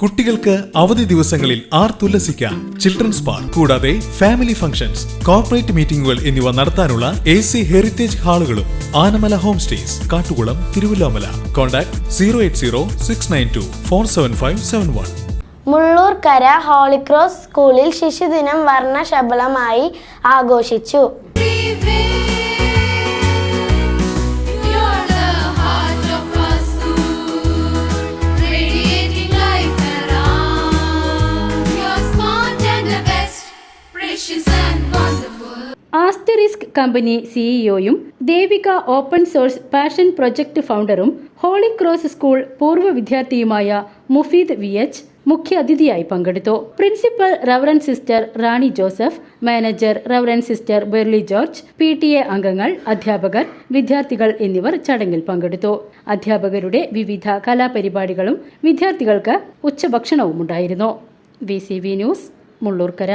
കുട്ടികൾക്ക് അവധി ദിവസങ്ങളിൽ ആർ തുല്ലസിക്കാം. ചിൽഡ്രൻസ് പാർക്ക് കൂടാതെ ഫാമിലി ഫംഗ്ഷൻസ് കോർപ്പറേറ്റ് മീറ്റിംഗുകൾ എന്നിവ നടത്താനുള്ള A C heritage ഹാളുകളും Anamala home stays Kattukulam Thiruvillwamala. Contact zero eight zero six nine two four seven five seven one Mullurkara holy cross സ്കൂളിൽ ശിശുദിനം വർണശബളമായി ആഘോഷിച്ചു. Asterisk company സിഇഒയും Devika open source passion project ഫൗണ്ടറും holy cross school പൂർവ വിദ്യാർത്ഥിയുമായ Mufeed V H മുഖ്യാതിഥിയായി പങ്കെടുത്തു. Principal reverend sister Rani Joseph manager reverend sister Berly George P T A അംഗങ്ങൾ അധ്യാപകർ വിദ്യാർത്ഥികൾ എന്നിവർ ചടങ്ങിൽ പങ്കെടുത്തു. അധ്യാപകരുടെ വിവിധ കലാപരിപാടികളും വിദ്യാർത്ഥികൾക്ക് ഉച്ചഭക്ഷണവും ഉണ്ടായിരുന്നു വി ന്യൂസ് മുള്ളൂർക്കര.